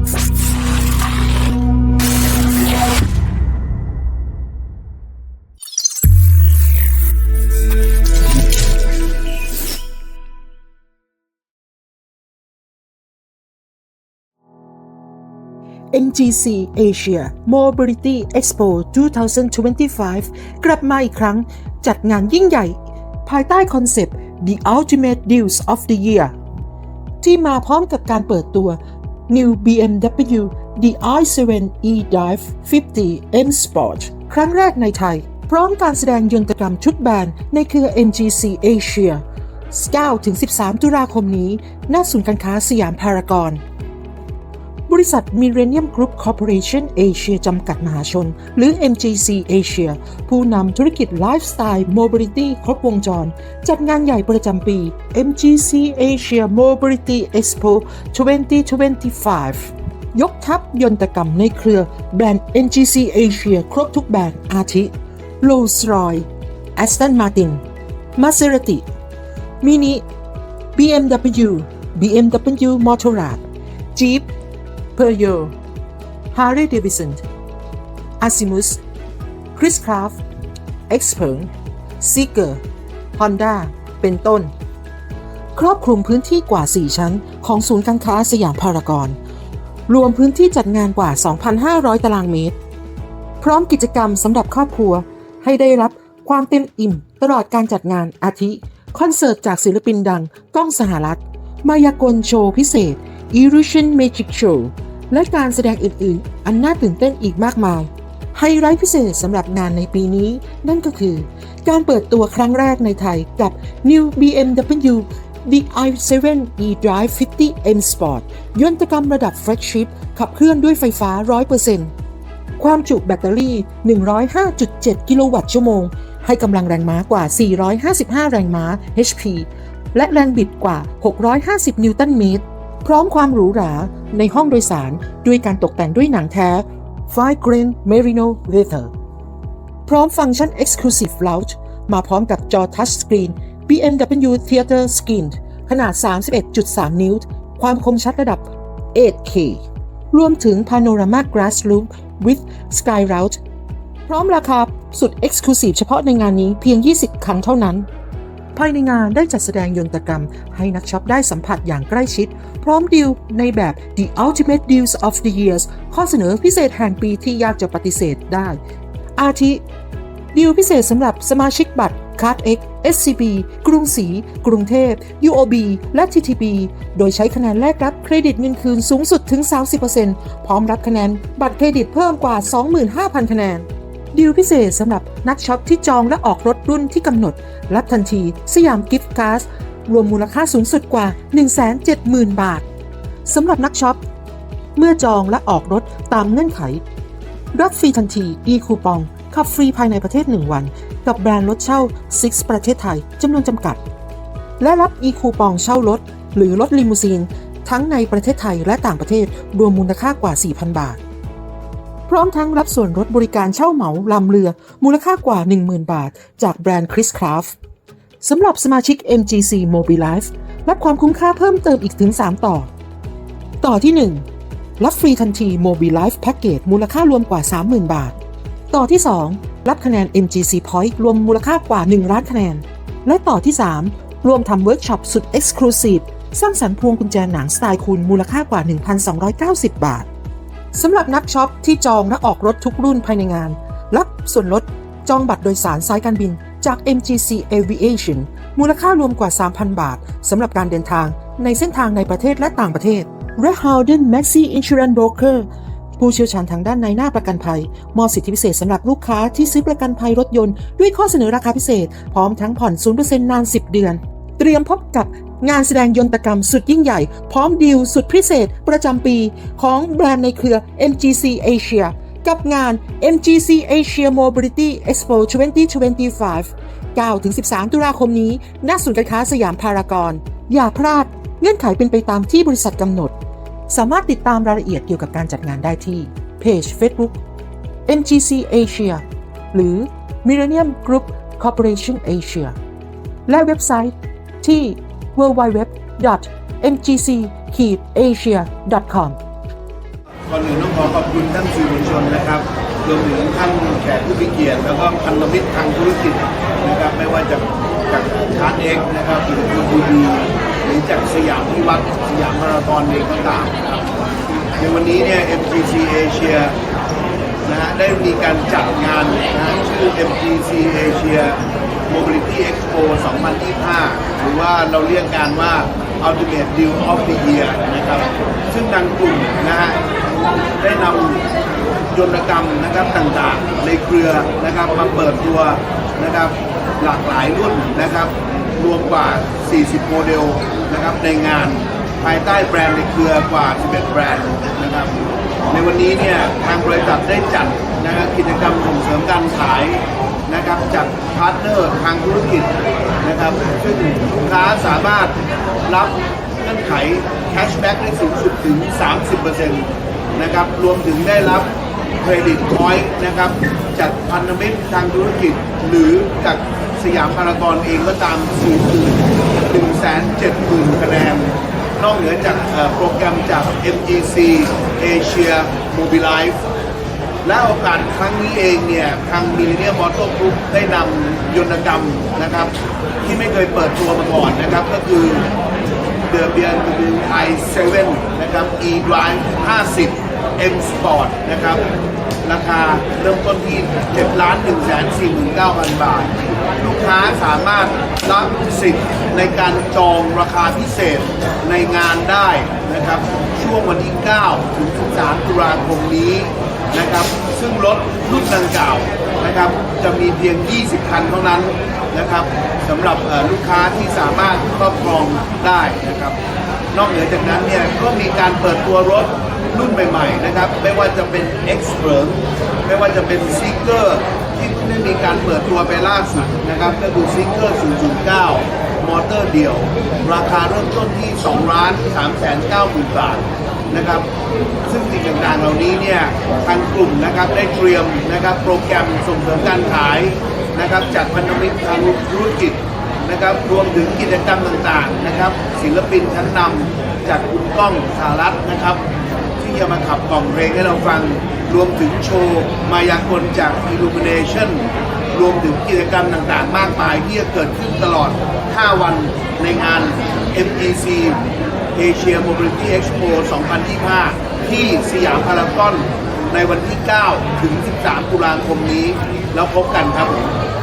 MGC Asia Mobility Expo 2025 กลับมาอีกครั้งจัดงานยิ่งใหญ่ ภายใต้คอนเซปต์ The Ultimate Deals of the Year ที่มาพร้อมกับการเปิดตัว New BMW The i7 eDrive 50 M Sport ครั้งแรกในไทย พร้อมการแสดงยนตกรรมชุดแบนในเครือ MGC Asia 9-13 ตุลาคมนี้ ณ ศูนย์การค้าสยามพารากอน บริษัท Millennium Group Corporation Asia จำกัดมหาชน หรือ MGC Asia ผู้นำธุรกิจไลฟ์สไตล์ Mobility ครบวงจร จัดงานใหญ่ประจำปี MGC Asia Mobility Expo 2025 ยกทัพยนตกรรมในเครือแบรนด์ MGC Asia ครบทุกแบรนด์อาทิ Rolls-Royce Aston Martin Maserati Mini BMW BMW Motorrad Jeep Peugeot Harley Davidson Azimuth Chris Craft Xpeng Seeker Honda เป็นต้น ครอบคลุมพื้นที่กว่า 4 ชั้นของศูนย์การค้าสยามพารากอน รวมพื้นที่จัดงานกว่า 2,500 ตารางเมตร พร้อมกิจกรรมสำหรับครอบครัวให้ได้รับความเต็มอิ่มตลอดการจัดงานอาทิ คอนเสิร์ตจากศิลปินดังก้องสหรัฐ มายากลโชว์พิเศษ Illusion Magic Show และการแสดงอื่นๆ อันน่าตื่นเต้นอีกมากมาย ไฮไลท์พิเศษสำหรับงานในปีนี้ นั่นก็คือ การเปิดตัวครั้งแรกในไทยกับ New BMW The i7 eDrive 50 M Sport ยนตกรรมระดับ flagship ขับเคลื่อนด้วยไฟฟ้า 100%ความจุแบตเตอรี่ 105.7 กิโลวัตต์ชั่วโมง ให้กำลังแรงม้ากว่า 455 แรงม้า HP และแรงบิดกว่า 650 นิวตันเมตร พร้อมความหรูหราในห้องโดยสารด้วยการตกแต่งด้วยหนังแท้ Five Grain Merino Leather พร้อมฟังก์ชัน Exclusive Lounge มาพร้อมกับจอทัชสกรีน BMW Theater Screen ขนาด 31.3 นิ้ว ความคมชัดระดับ 8K รวมถึง Panorama Glass Roof with Sky Route พร้อมราคาสุด Exclusive เฉพาะในงานนี้เพียง 20 ครั้งเท่านั้น ภายในงานได้จัดแสดงยนตกรรมให้นักช็อปได้สัมผัสอย่างใกล้ชิด พร้อมดีลในแบบ The Ultimate Deals of the Years ข้อเสนอพิเศษแห่งปีที่ยากจะปฏิเสธได้ อาทิ ดีลพิเศษสำหรับสมาชิกบัตร Card X SCB กรุงศรี กรุงเทพ UOB และ TTB โดยใช้คะแนนแลกรับเครดิตเงินคืนสูงสุดถึง 30%พร้อมรับคะแนนบัตรเครดิตเพิ่มกว่า 25,000 คะแนน ดีลพิเศษสำหรับนักช็อปที่จองและออกรถรุ่นที่กำหนด รับทันที สยามกิฟต์การ์ด รวมมูลค่าสูงสุดกว่า 170,000 บาทสำหรับนักช็อป เมื่อจองและออกรถตามเงื่อนไข รับฟรีทันที e คูปองขับฟรีภายในประเทศ 1 วัน กับแบรนด์รถเช่า Six ประเทศไทยจำนวนจำกัด และรับ e คูปองเช่ารถ หรือรถลิมูซีน ทั้งในประเทศไทยและต่างประเทศรวมมูลค่ากว่า 4,000 บาท พร้อมทั้งรับส่วนลดบริการเช่าเหมาลำเรือมูลค่ากว่า 10,000 บาท จากแบรนด์ Chris Craft สำหรับสมาชิก MGC Mobilife รับความคุ้มค่าเพิ่มเติมอีกถึง 3 ต่อ ต่อที่ 1 รับฟรีทันที Mobilife Package มูลค่ารวมกว่า 30,000 บาท ต่อที่ 2 รับคะแนน MGC Point รวมมูลค่ากว่า 1 ล้านคะแนน และต่อที่ 3รวมทำเวิร์กช็อปสุด Exclusive สร้างสรรค์พวงกุญแจหนังสไตล์คุณมูลค่ากว่า 1,290 บาทสำหรับนักช็อปที่จองและออกรถทุกรุ่นภายในงาน รับส่วนลดจองบัตรโดยสารสายการบิน จาก MGC Aviation มูลค่ารวมกว่า 3,000 บาทสำหรับการเดินทางในเส้นทางในประเทศและต่างประเทศ r e h o u d e n Maxi Insurance Broker ผู้เชี่ยวชาญทางด้านในหน้าประกันภัย มอบสิทธิพิเศษสำหรับลูกค้าที่ซื้อประกันภัยรถยนต์ด้วยข้อเสนอราคาพิเศษ พร้อมทั้งผ่อน 0%นาน 10 เดือน เตรียมพบกับงานแสดงยนตกรรมสุดยิ่งใหญ่ พร้อมดีลสุดพิเศษประจำปีของแบรนด์ในเครือ MGC Asia กับงาน MGC Asia Mobility Expo 2025 9-13 ตุลาคมนี้ ณ ศูนย์การค้าสยามพารากอน อย่าพลาด เงื่อนไขเป็นไปตามที่บริษัทกำหนด สามารถติดตามรายละเอียดเกี่ยวกับการจัดงานได้ที่เพจ Facebook MGC Asia หรือ Millennium Group Corporation Asia และเว็บไซต์ที่ www.mgc-asia.com ก่อนอื่นต้องขอขอบคุณท่านสื่อ ชนนะครับรวมถึงท่านแขกผู้มีเกียรติแล้วก็พันธมิตรทางธุรกิจนะครับ ไม่ว่าจะจากชาร์ตเอ็กนะครับหรือคือบูดีหรือจากสยามพิวัตรสยามมาราธอนเองก็ตามนะครับในวันนี้เนี่ย MGC Asia นะฮะได้มีการจัดงานนะฮะชื่อ MGC Asia Mobility Expo 2025 หรือว่าเราเรียกงานว่า Ultimate Deal of the Year นะครับ ซึ่งทางกลุ่มนะฮะได้นำ ยนตกรรมนะครับต่างๆ ในเครือนะครับมาเปิดตัวนะครับหลากหลายรุ่นนะครับ รวมกว่า 40 โมเดลนะครับในงานภายใต้แบรนด์ในเครือกว่า 11 แบรนด์นะครับ ในวันนี้เนี่ยทางบริษัทได้จัดนะครับกิจกรรมส่งเสริมการขายนะครับจากพาร์ทเนอร์ทางธุรกิจนะครับซึ่งลูกค้าสามารถรับเงื่อนไขแคชแบ็กได้สูงสุดถึง 30%นะครับรวมถึงได้รับ เครดิตพอยต์นะครับจากพันธมิตรทางธุรกิจ หรือจากสยามพารากอนเองก็ตามสูงถึง1 7 0 0 0 0คะแนน นอกเหนือจากโปรแกรมจาก MGC Asia Mobilize และโอกาสครั้งนี้เองเนี่ย ทางมิลเลเนียมอเตอร์กรุ๊ปได้นำยนตกรรมนะครับ ที่ไม่เคยเปิดตัวมาก่อนนะครับ ก็คือ The BMW i7 นะครับ e-drive 50 M Sport นะครับ ราคาเริ่มต้นที่7ล้าน1 4 9 0 0 บาท ลูกค้าสามารถรับสิทธิ์ในการจองราคาพิเศษในงานได้นะครับ ช่วงวันที่ 9 ถึง 13 ตุลาคมนี้นะครับ ซึ่งรถรุ่นดังกล่าวนะครับ จะมีเพียง 20 คันเท่านั้นนะครับสำหรับลูกค้าที่สามารถครอบครองได้นะครับ นอกเหนือจากนั้นเนี่ยก็มีการเปิดตัวรถ รุ่นใหม่ๆนะครับ ไม่ว่าจะเป็น X p e r t ไม่ว่าจะเป็น Seeker ที่เพิ่งได้มีการเปิดตัวไปล่าสุดนะครับก็คือ Seeker 009 มอเตอร์เดียว ราคาเริ่มต้นที่2ล้าน3แสน9หมื่นบาทนะครับ ซึ่งสิ่งต่างๆเหล่านี้เนี่ยทางกลุ่มนะครับได้เตรียมนะครับโปรแกรมส่งเสริมการขายนะครับจากพันธมิตรทางธุรกิจนะครับรวมถึงกิจกรรมต่างๆนะครับ ศิลปินชั้นนำจากคุณก้องสารัตนะครับ จะมาขับกล่อมเพลงให้เราฟัง รวมถึงโชว์มายากลจาก Illumination รวมถึงกิจกรรมต่างๆ มากมายที่จะเกิดขึ้นตลอด 5 วันในงาน MGC Asia Mobility Expo 2025 ที่สยามพารากอนในวันที่ 9 ถึง 13 ตุลาคมนี้ แล้วพบกันครับผม